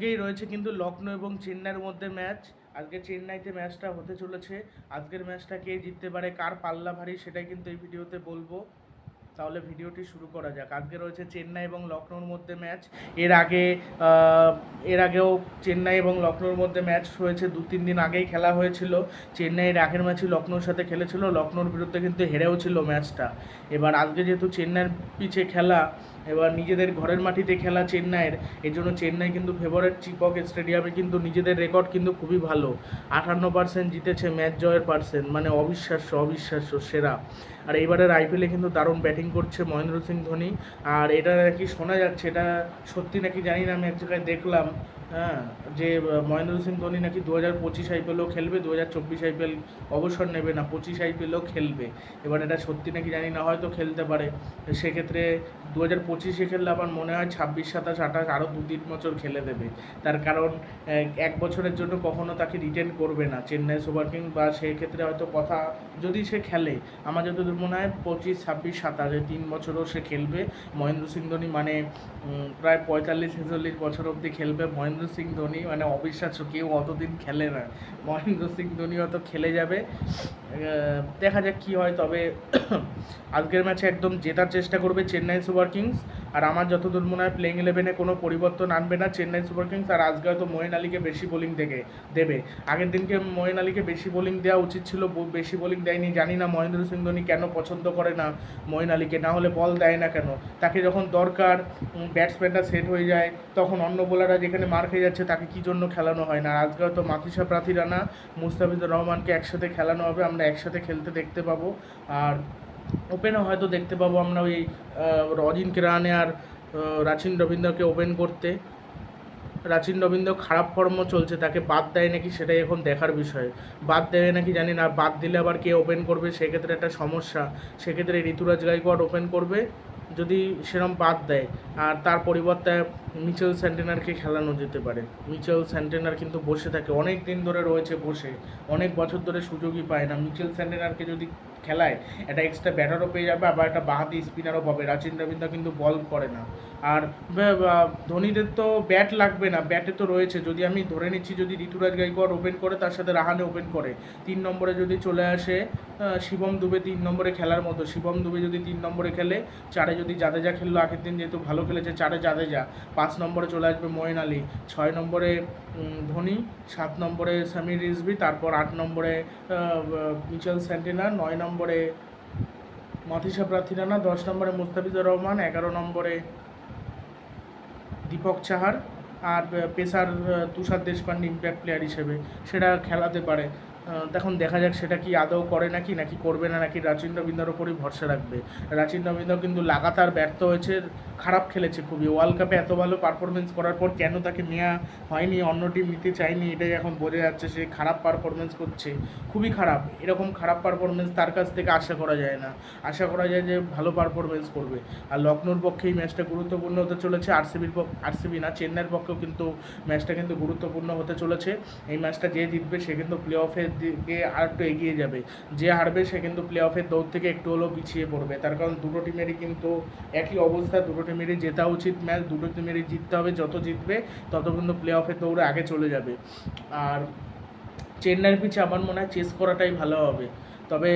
আজকেই রয়েছে কিন্তু লখনৌ এবং চেন্নাইয়ের মধ্যে ম্যাচ। আজকে চেন্নাইতে ম্যাচটা হতে চলেছে। আজকের ম্যাচটা কে জিততে পারে, কার পাল্লা ভারী সেটাই কিন্তু এই ভিডিওতে বলব। তাহলে ভিডিওটি শুরু করা যাক। আজকে রয়েছে চেন্নাই এবং লখনৌর মধ্যে ম্যাচ। এর আগে এর আগেও চেন্নাই এবং লখনৌর মধ্যে ম্যাচ হয়েছে। দু, তিন দিন আগেই খেলা হয়েছিল। চেন্নাইয়ের আগের ম্যাচই লখনৌর সাথে খেলেছিল। লখনৌর বিরুদ্ধে কিন্তু হেরেও ছিল ম্যাচটা। এবার আজকে যেহেতু চেন্নাইয়ের পিছে খেলা এবার নিজেদের ঘরের মাটিতে খেলা চেন্নাইয়ের এই জন্য চেন্নাই কিন্তু ফেভারেট চিপক স্টেডিয়ামে কিন্তু নিজেদের রেকর্ড কিন্তু খুবই ভালো। আটান্ন পার্সেন্ট জিতেছে ম্যাচ জয়ের পার্সেন্ট মানে অবিশ্বাস্য অবিশ্বাস্য, সেরা। আর এইবারের আইপিএলে কিন্তু দারুণ ব্যাটিং করছে মহেন্দ্র সিং ধোনি। আর এটা নাকি শোনা যাচ্ছে, এটা সত্যি নাকি জানি না, আমি এক জায়গায় দেখলাম। হ্যাঁ যে মহেন্দ্র সিং ধোনি নাকি দু হাজার পঁচিশ আইপিএলও খেলবে দু হাজার চব্বিশ আইপিএল অবসর নেবে না, পঁচিশ আইপিএলও খেলবে। এবার এটা সত্যি নাকি জানি না, হয়তো খেলতে পারে। সেক্ষেত্রে দু হাজার পঁচিশে খেললে আমার মনে হয় ছাব্বিশ, সাতাশ, আঠাশ আরও দু তিন বছর খেলে দেবে। তার কারণ এক বছরের জন্য কখনো তাকে রিটেন করবে না। চেন্নাই সুপার কিং বা সেক্ষেত্রে হয়তো কথা, যদি সে খেলে, আমার যতদূর মনে হয় পঁচিশ, ছাব্বিশ, সাতাশ এই তিন বছরও সে খেলবে। মহেন্দ্র সিং ধোনি মানে প্রায় পঁয়তাল্লিশ, ছেচল্লিশ বছর অবধি খেলবে। মহেন্দ্র সিং ধোনি মানে অবিশ্বাস্য, কেউ অতদিন খেলে না। মহেন্দ্র সিং ধোনি অত খেলে যাবে। দেখা যাক কী হয়, তবে আজকের ম্যাচে একদম জেতার চেষ্টা করবে চেন্নাই সুপার কিংস। আর আমার যতদূর মনে হয় প্লেইং ইলেভেনে কোনো পরিবর্তন আনবে না, চেন্নাই সুপার কিংস, আর আজকে হয়তো মোয়েন আলীকে বেশি বোলিং থেকে দেবে। আগের দিনকে মোয়েন আলীকে বেশি বোলিং দেওয়া উচিত ছিল বেশি বোলিং দেয়নি, জানি না মহেন্দ্র সিং ধোনি কেন পছন্দ করে না মোয়েন আলীকে, না হলে বল দেয় না কেন। তাকে যখন দরকার ব্যাটসম্যানটা সেট হয়ে যায়, তখন অন্য বোলাররা যেখানে মার খেয়ে যাচ্ছে, তাকে কী জন্য খেলানো হয় না? আজকে হয়তো মাতিসা প্রার্থী রানা মুস্তাফিজুর রহমানকে একসাথে খেলানো হবে, আমরা একসাথে খেলতে দেখতে পাবো। আর ওপেনও হয়তো দেখতে পাবো আমরা ওই রজিন কেরানে আর রাচীন রবীন্দ্রকে ওপেন করতে। রাচিন রবীন্দ্র খারাপ ফর্ম চলছে, তাকে বাদ দেয় নাকি সেটাই এখন দেখার বিষয়। বাদ দেয় নাকি জানি না, বাদ দিলে আবার কে ওপেন করবে? সেক্ষেত্রে একটা সমস্যা। সেক্ষেত্রে ঋতুরাজ গাইকোয়াড় ওপেন করবে। যদি সেরম বাদ দেয়, আর তার পরিবর্তে মিচেল স্যান্টেনারকে খেলানো যেতে পারে। মিচেল স্যান্টেনার কিন্তু বসে থাকে, অনেক দিন ধরে রয়েছে বসে, অনেক বছর ধরে সুযোগই পায় না। মিচেল স্যান্টেনারকে যদি খেলায়, একটা এক্সট্রা ব্যাটারও পেয়ে যাবে, আবার একটা বাহাতি স্পিনারও পাবে। রাচিন রবীন্দ্র কিন্তু বল করে না। আর ধোনিদের তো ব্যাট লাগবে না ব্যাটে তো রয়েছে। যদি আমি ধরে নিচ্ছি, যদি ঋতুরাজ গাইকোয়াড় ওপেন করে, তার সাথে রাহানে ওপেন করে, তিন নম্বরে যদি চলে আসে শিবম দুবে তিন নম্বরে খেলার মতো। শিবম দুবে যদি তিন নম্বরে খেলে, চারে যদি জাদেজা খেললো, আগের দিন যেহেতু ভালো খেলেছে, চারে জাদেজা। পাঁচ নম্বরে চলে আসবে ময়েন আলী। ছয় নম্বরে ধোনি, সাত নম্বরে সামির রিজভি, তারপর আট নম্বরে মিচেল স্যান্টিনা, নয় নম্বরে মাথিসা প্রার্থীরানা, দশ নম্বরে মুস্তাফিজুর রহমান, এগারো নম্বরে দীপক চাহার, আর pacer Tushar Deshpande impact player হিসেবে। সেটা খেলাতে পারে। দেখুন, দেখা যাক সেটা কি আদৌ করে নাকি নাকি করবে না, নাকি রাচিন রবীন্দ্রর ওপরই ভরসা রাখবে। রাচিন রবীন্দ্র কিন্তু লাগাতার ব্যর্থ হয়েছে। খারাপ খেলেছে খুবই। ওয়ার্ল্ড কাপে এত ভালো পারফরমেন্স করার পর কেন তাকে নেওয়া হয়নি, অন্য টিম নিতে চায়নি, এটাই এখন বোঝা যাচ্ছে সে খারাপ পারফরমেন্স করছে। খুবই খারাপ। এরকম খারাপ পারফরমেন্স তার কাছ থেকে আশা করা যায় না। আশা করা যায় যে ভালো পারফরমেন্স করবে। আর লখনৌর পক্ষে এই ম্যাচটা গুরুত্বপূর্ণ হতে চলেছে। আরসিবির পক্ষ আরসিবি না, চেন্নাইয়ের পক্ষেও কিন্তু ম্যাচটা কিন্তু গুরুত্বপূর্ণ হতে চলেছে। এই ম্যাচটা যে জিতবে, সে কিন্তু প্লে অফের দিকে আর একটু এগিয়ে যাবে। যে হারবে, সে কিন্তু প্লে অফের দৌড় থেকে একটু হলেও পিছিয়ে পড়বে। তার কারণ দুটো টিমেরই কিন্তু একই অবস্থা, দুটো টিমেরই জেতা উচিত ম্যাচ, দুটো মেরে জিততে হবে, যত জিতবে তত কিন্তু প্লে অফের দৌড়ে আগে চলে যাবে। আর চেন্নাইয়ের পিছে আমার মনে হয় চেস করাটাই ভালো হবে। তবে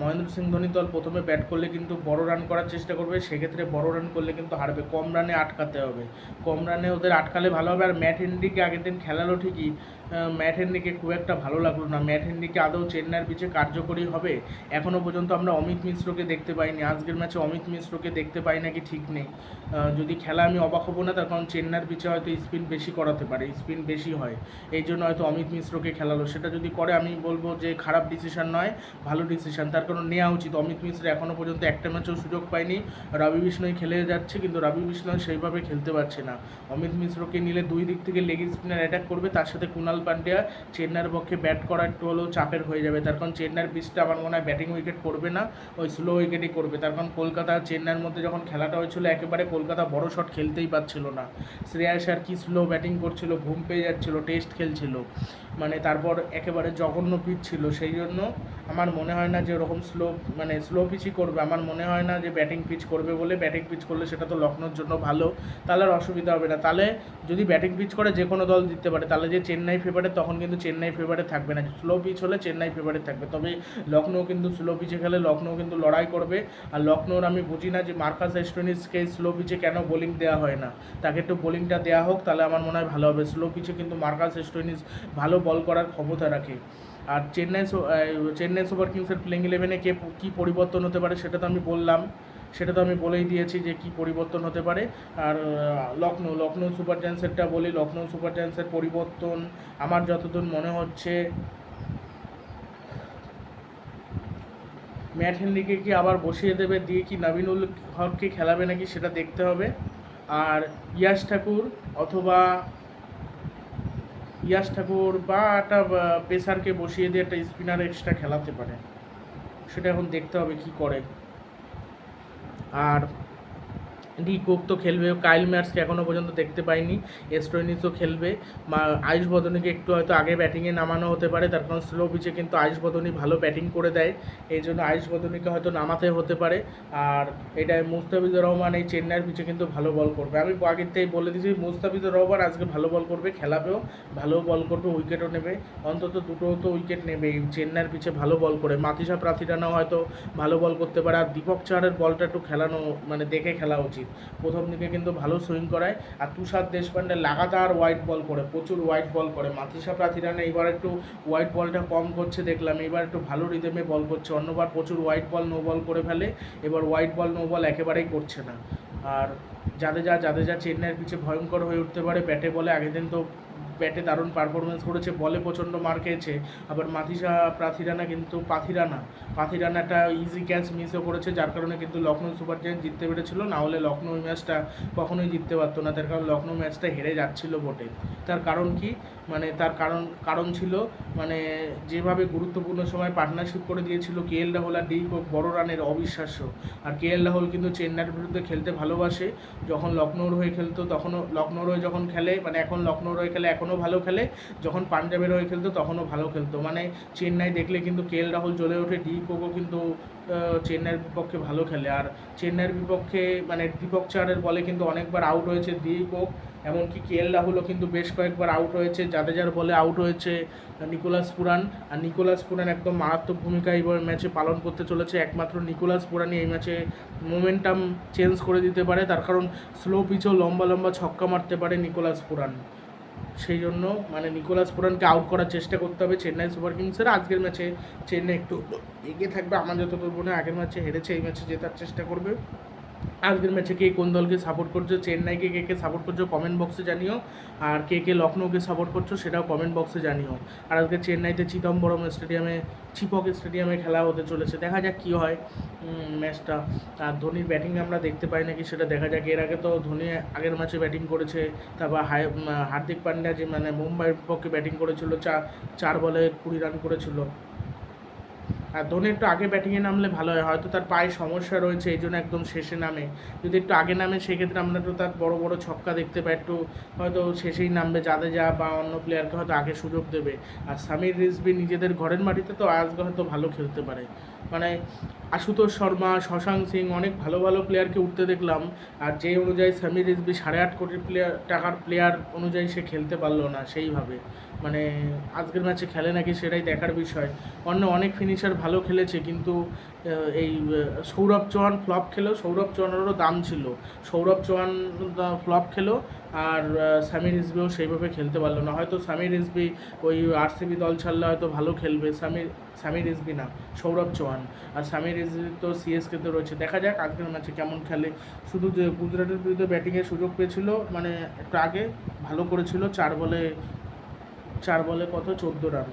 মহেন্দ্র সিং ধোনি দল প্রথমে ব্যাট করলে কিন্তু বড় রান করার চেষ্টা করবে, সেক্ষেত্রে বড় রান করলে কিন্তু হারবে। কম রানে আটকাতে হবে। কম রানে ওদের আটকালে ভালো হবে। আর ম্যাট হেনরিকে আগের দিন খেলালো ঠিকই। ম্যাট হেনরিকে খুব একটা ভালো লাগল না। ম্যাট হেনরিকে আদৌ চেন্নাইয়ের পিছে কার্যকরী হবে? এখনও পর্যন্ত আমরা অমিত মিশ্রকে দেখতে পাইনি। আজকের ম্যাচে অমিত মিশ্রকে দেখতে পাই নাকি ঠিক নেই। যদি খেলা আমি অবাক হব না, তার কারণ চেন্নাইয়ের পিছে হয়তো স্পিন বেশি করাতে পারে। স্পিন বেশি হয়। এই জন্য হয়তো অমিত মিশ্রকে খেলালো। সেটা যদি করে, আমি বলব যে খারাপ ডিসিশন নয়। ভালো ডিসিশন তার কারণ নেওয়া উচিত। অমিত মিশ্র এখনও পর্যন্ত একটা ম্যাচেও সুযোগ পায়নি। রবি বিষ্ণয় খেলে যাচ্ছে, কিন্তু রবি বিষ্ণয় সেইভাবে খেলতে পারছে না। অমিত মিশ্রকে নিলে দুই দিক থেকে লেগ স্পিনার অ্যাটাক করবে। তার সাথে কুনাল পান্ডিয়া, চেন্নাইয়ের পক্ষে ব্যাট করা একটু হলেও চাপের হয়ে যাবে। তার কারণ চেন্নাইয়ের পিচটা আমার মনে হয় ব্যাটিং উইকেট করবে না, ওই স্লো উইকেটই করবে। তার কারণ কলকাতা চেন্নাইয়ের মধ্যে যখন খেলাটা হয়েছিল, একেবারে কলকাতা বড় শট খেলতেই পারছিল না। শ্রেয়াস আর কি স্লো ব্যাটিং করছিল, ঘুম পেয়ে যাচ্ছিল টেস্ট খেলছিল। মানে তারপর একেবারে জঘন্য পিচ ছিল। সেই জন্য আমার মনে হয় না যে ওরকম স্লো মানে স্লো পিচই করবে। আমার মনে হয় না যে ব্যাটিং পিচ করবে বলে ব্যাটিং পিচ করলে সেটা তো লখনৌর জন্য ভালো। তাহলে আর অসুবিধা হবে না। তাহলে যদি ব্যাটিং পিচ করে যে কোনো দল জিততে পারে, তাহলে যে চেন্নাই ফেভারে তখন কিন্তু চেন্নাই ফেভারে থাকবে না। স্লো পিচ হলে চেন্নাই ফেভারে থাকবে। তবে লখনৌ কিন্তু স্লো পিচে খেলে লখনৌ কিন্তু লড়াই করবে। আর লখনৌর আমি বুঝি না যে মার্কাস এস্টোনিসকে স্লো পিচে কেন বোলিং দেওয়া হয় না। তাকে একটু বোলিংটা দেওয়া হোক, তাহলে আমার মনে হয় ভালো হবে। স্লো পিচে কিন্তু মার্কাস এস্টোনিস ভালো বল করার ক্ষমতা রাখে। আর চেন্নাই চেন্নাই সুপার কিংসের প্লেইং ইলেভেনে কে কী পরিবর্তন হতে পারে সেটা তো আমি বললাম। সেটা তো আমি বলেই দিয়েছি যে কী পরিবর্তন হতে পারে। আর লখনৌ লখনৌ সুপার জায়ান্টসেরটা বলি লখনৌ সুপার জায়ান্টসের পরিবর্তন আমার যতদূর মনে হচ্ছে, ম্যাট হেনরিকে কি আবার বসিয়ে দেবে দিয়ে কি নবীনুল হককে খেলাবে নাকি সেটা দেখতে হবে। আর ইয়াশ ঠাকুর অথবা ইয়াশ ঠাকুর বা একটা পেসারকে বসিয়ে দিয়ে একটা স্পিনার এক্সট্রা খেলাতে পারে। সেটা এখন দেখতে হবে কি করে। আর ডি কোক তো খেলবে, কাইল ম্যাটসকে এখনও পর্যন্ত দেখতে পাইনি এস্টোইনিসও খেলবে। আয়ুষ বদনীকে একটু হয়তো আগে ব্যাটিংয়ে নামানো হতে পারে, তার কারণ স্লো পিচে কিন্তু আয়ুষ বদনী ভালো ব্যাটিং করে দেয়, এই জন্য আয়ুষ বদনীকে হয়তো নামাতে হতে পারে। আর এটা মুস্তাফিজুর রহমান, এই চেন্নাইয়ের পিচে কিন্তু ভালো বল করবে। আমি আগের বলে দিয়েছি, মুস্তাফিজুর রহমান আজকে ভালো বল করবে, খেলাবেও ভালো বল করবে উইকেটও নেবে। অন্তত দুটো তো উইকেট নেবে চেন্নাইয়ের পিচে ভালো বল করে। মাতিসা প্রার্থীরানাও হয়তো ভালো বল করতে পারে। আর দীপক চাহারের বলটা একটু খেলানো মানে দেখে খেলা উচিত। প্রথম দিকে কিন্তু ভালো সুইং করায়। আর তুষার দেশপান্ডে লাগাতার হোয়াইট বল করে, প্রচুর হোয়াইট বল করে। মাতৃষা প্রার্থীরানা এবার একটু হোয়াইট বলটা কম করছে দেখলাম এবার একটু ভালো রিদেমে বল করছে। অন্যবার প্রচুর হোয়াইট বল নো বল করে ফেলে, এবার হোয়াইট বল নো বল একেবারেই করছে না। আর জাদেজা জাদেজা চেন্নাইয়ের পিছে ভয়ঙ্কর হয়ে উঠতে পারে, ব্যাটে বলে আগের দিন তো ব্যাটে দারুণ পারফরমেন্স করেছে, বলে প্রচণ্ড মার খেয়েছে, আবার মাথিসা প্রাথিরানা কিন্তু পাথিরানা পাথিরানা একটা ইজি ক্যাচ মিসও করেছে, যার কারণে কিন্তু লখনৌ সুপার জায়ান্ট জিততে পেরেছিল, না হলে লখনৌ ম্যাচটা কখনোই জিততে পারতো না, তার কারণ লখনৌ ম্যাচটা হেরে যাচ্ছিল বটে। তার কারণ কি? মানে তার কারণ কারণ ছিল মানে যেভাবে গুরুত্বপূর্ণ সময় পার্টনারশিপ করে দিয়েছিল, কে এল রাহুল আর ডি বড় রানের অবিশ্বাস্য, আর কে এল রাহুল কিন্তু চেন্নাইয়ের বিরুদ্ধে খেলতে ভালোবাসে, যখন লখনৌর হয়ে খেলতো তখনও লখনৌর হয়ে যখন খেলে মানে এখন লখনৌর হয়ে খেলে, এখনও ভালো খেলে, যখন পাঞ্জাবের হয়ে খেলতো তখনও ভালো খেলতো। মানে চেন্নাই দেখলে কিন্তু কে এল রাহুল জ্বলে ওঠে, ডি কোকও কিন্তু চেন্নাইয়ের বিপক্ষে ভালো খেলে। আর চেন্নাইয়ের বিপক্ষে মানে দীপক চারের বলে কিন্তু অনেকবার আউট হয়েছে ডি কোক, এমনকি কে এল রাহুলও কিন্তু বেশ কয়েকবার আউট হয়েছে। জাদেজার বলে আউট হয়েছে নিকোলাস পুরান, আর নিকোলাস পুরান একদম মারাত্মক ভূমিকা এবার ম্যাচে পালন করতে চলেছে। একমাত্র নিকোলাস পুরানই এই ম্যাচে মোমেন্টাম চেঞ্জ করে দিতে পারে, তার কারণ স্লো পিচও লম্বা লম্বা ছক্কা মারতে পারে নিকোলাস পুরান। সেই জন্য মানে নিকোলাস পুরানকে আউট করার চেষ্টা করতে হবে চেন্নাই সুপার কিংসের। আজকের ম্যাচে চেন্নাই একটু এগিয়ে থাকবে। আমার যতদূর মনে আগের ম্যাচে হেরেছে, এই ম্যাচে জেতার চেষ্টা করবে। আজকের ম্যাচে কে কোন দলকে সাপোর্ট করছ? চেন্নাইকে কে কে সাপোর্ট করছ? কমেন্ট বক্সে জানিও। আর কে কে লখনৌকে সাপোর্ট করছ, সেটাও কমেন্ট বক্সে জানিও। আর আজকে চেন্নাইতে চিদম্বরম স্টেডিয়ামে, চিপক স্টেডিয়ামে খেলা হতে চলেছে। দেখা যাক কী হয় ম্যাচটা। আর ধোনির ব্যাটিং আমরা দেখতে পাই নাকি, সেটা দেখা যাক। এর আগে তো ধোনি আগের ম্যাচে ব্যাটিং করেছে, তারপর হার্দিক পান্ডিয়া যে মানে মুম্বাইয়ের পক্ষে ব্যাটিং করেছিল চার চার বলে কুড়ি রান করেছিল। আর ধোনি একটু আগে ব্যাটিংয়ে নামলে ভালো হয়, হয়তো তার পায়ে সমস্যা রয়েছে, এই জন্য একদম শেষে নামে। যদি একটু আগে নামে, সেক্ষেত্রে আমরা একটু তার বড় বড় ছক্কা দেখতে পাই, একটু হয়তো শেষেই নামবে জাদেজা বা অন্য প্লেয়ারকে হয়তো আগে সুযোগ দেবে। আর সামির রিজবি নিজেদের ঘরের মাটিতে তো আজকে হয়তো ভালো খেলতে পারে। মানে আশুতোষ শর্মা, শশাঙ্ক সিং অনেক ভালো ভালো প্লেয়ারকে উঠতে দেখলাম, আর যে অনুযায়ী সামির রিজবি সাড়ে আট কোটি প্লেয়ার টাকার প্লেয়ার অনুযায়ী সে খেলতে পারল না সেইভাবে। মানে আজকের ম্যাচে খেলে নাকি সেটাই দেখার বিষয়। অন্য অনেক ফিনিশার ভালো খেলেছে, কিন্তু এই সৌরভ চৌহান ফ্লপ খেলেও, সৌরভ চৌহানেরও দাম ছিল। সৌরভ চৌহান ফ্লপ খেলো আর সামির রিজবিও সেইভাবে খেলতে পারল না। হয়তো সামির রিজবি ওই আরসিবি দল ছাড়লে হয়তো ভালো খেলবে। সামির সামির রিজবি না, সৌরভ চৌহান। আর সামির রিজবি তো সিএসকেতে রয়েছে। দেখা যাক আজকের ম্যাচে কেমন খেলে। শুধু যে গুজরাটের বিরুদ্ধে ব্যাটিংয়ের সুযোগ পেয়েছিল মানে একটু আগে ভালো করেছিল, চার বলে চার বলে কত? চোদ্দ রান।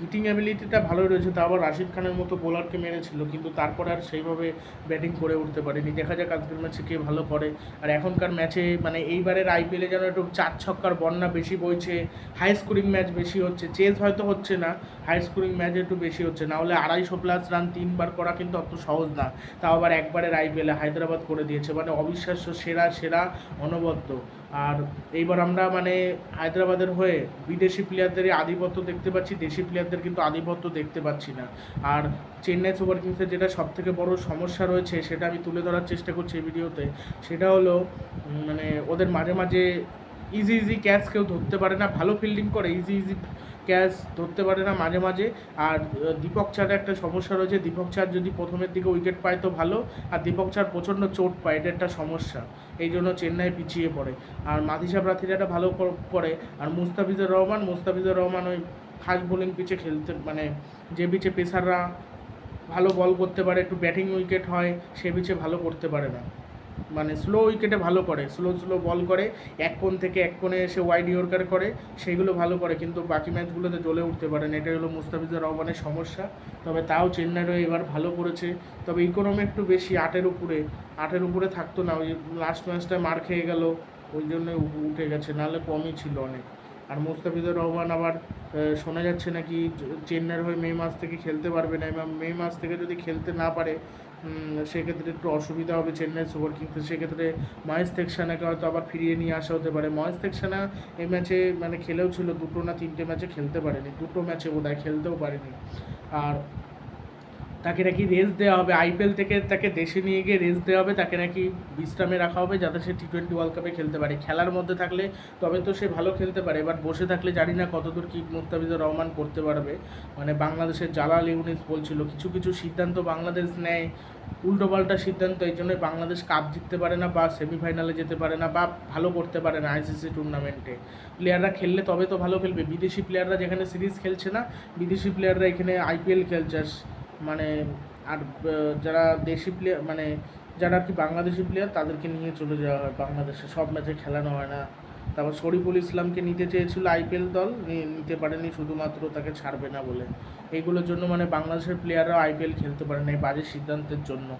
হিটিং অ্যাবিলিটিটা ভালোই রয়েছে, তা আবার রাশিদ খানের মতো বোলারকে মেরেছিল, কিন্তু তারপরে আর সেইভাবে ব্যাটিং করে উঠতে পারেনি। দেখা যাক আজকের ম্যাচে কে ভালো করে। আর এখনকার ম্যাচে মানে এইবারের আইপিএলে যেন একটু চার ছক্কার বন্যা বেশি বইছে হাই স্কোরিং ম্যাচ বেশি হচ্ছে চেস হয়তো হচ্ছে না হাই স্কোরিং ম্যাচ একটু বেশি হচ্ছে না হলে আড়াইশো প্লাস রান তিনবার করা কিন্তু অত সহজ না। তাও আবার একবারের আইপিএলে হায়দ্রাবাদ করে দিয়েছে মানে অবিশ্বাস্য সেরা সেরা, অনবদ্য। আর এইবার আমরা মানে হায়দ্রাবাদের হয়ে বিদেশি প্লেয়ারদের আধিপত্য দেখতে পাচ্ছি, দেশি প্লেয়ারদের কিন্তু আধিপত্য দেখতে পাচ্ছি না। আর চেন্নাই সুপার কিংসের যেটা সবথেকে বড় সমস্যা রয়েছে, সেটা আমি তুলে ধরার চেষ্টা করছি এই ভিডিওতে, সেটা হলো মানে ওদের মাঝে মাঝে ইজি ইজি ক্যাচ কেউ ধরতে পারে না, ভালো ফিল্ডিং করে ইজি ইজি ক্যাচ ধরতে পারে না মাঝে মাঝে। আর দীপক চারের একটা সমস্যা রয়েছে, দীপক চার যদি প্রথমের দিকে উইকেট পায় তো ভালো, আর দীপক চার প্রচণ্ড চোট পায়, এটা একটা সমস্যা। এই জন্য চেন্নাই পিছিয়ে পড়ে। আর মাদিসা প্রার্থীরা ভালো করে। আর মুস্তাফিজুর রহমান মুস্তাফিজুর রহমান ওই ফাস্ট বোলিং পিচে খেলতে মানে যে পিচে পেসাররা ভালো বল করতে পারে, একটু ব্যাটিং উইকেট হয়, সে পিচে ভালো করতে পারে না। মানে স্লো উইকেটে ভালো করে স্লো স্লো বল করে, এক কোণ থেকে এক কোণে এসে ওয়াইড ইয়র্কার করে সেইগুলো ভালো করে, কিন্তু বাকি ম্যাচগুলোতে জ্বলে উঠতে পারে না। এটাই হলো মুস্তাফিজুর রহমানের সমস্যা। তবে তাও চেন্নাইরও এবার ভালো করেছে। তবে ইকোনমি একটু বেশি, আটের উপরে আটের উপরে থাকতো না, ওই লাস্ট ম্যাচটা মার খেয়ে গেল, ওই জন্য উঠে গেছে, নাহলে কমই ছিল অনেক। আর মুস্তাফিজুর রহমান আবার শোনা যাচ্ছে নাকি চেন্নাইয়ের হয়ে মে মাস থেকে খেলতে পারবে না এবং মে মাস থেকে যদি খেলতে না পারে সেক্ষেত্রে একটু অসুবিধা হবে চেন্নাই সুপার কিংসে, সেক্ষেত্রে মহেশ থেকসানাকে হয়তো আবার ফিরিয়ে নিয়ে আসা হতে পারে। মহেশ থেকসানা এই ম্যাচে মানে খেলেও ছিল, দুটো না তিনটে ম্যাচে খেলতে পারেনি, দুটো ম্যাচে বোধহয় খেলতেও পারেনি। আর তাকে নাকি রেস্ট দেওয়া হবে, আইপিএল থেকে তাকে দেশে নিয়ে গিয়ে রেস্ট দেওয়া হবে, তাকে নাকি বিশ্রামে রাখা হবে যাতে সে টি টোয়েন্টি ওয়ার্ল্ড কাপে খেলতে পারে। খেলার মধ্যে থাকলে তবে তো সে ভালো খেলতে পারে এবার বসে থাকলে জানি না কতদূর কি মুস্তাফিজুর রহমান করতে পারবে। মানে বাংলাদেশের জালাল ইউনিস বলছিল, কিছু কিছু সিদ্ধান্ত বাংলাদেশ নেয় উল্টোপাল্টা সিদ্ধান্ত, এই জন্যই বাংলাদেশ কাপ জিততে পারে না বা সেমিফাইনালে যেতে পারে না বা ভালো করতে পারে না আইসিসি টুর্নামেন্টে প্লেয়াররা খেললে তবে তো ভালো খেলবে। বিদেশি প্লেয়াররা যেখানে সিরিজ খেলছে না, বিদেশি প্লেয়াররা এখানে আইপিএল খেলছে। মানে আর যারা দেশি প্লেয়ার মানে যারা আর কি বাংলাদেশি প্লেয়ার তাদেরকে নিয়ে চলে যাওয়া হয় বাংলাদেশে। সব ম্যাচে খেলানো হয় না। তারপর শরীফুল ইসলামকে নিতে চেয়েছিল আইপিএল দল। নিতে পারেনি, শুধুমাত্র তাকে ছাড়বে না বলে। এইগুলোর জন্য মানে বাংলাদেশের প্লেয়াররা আইপিএল খেলতে পারে না, এই বাজে সিদ্ধান্তের জন্য।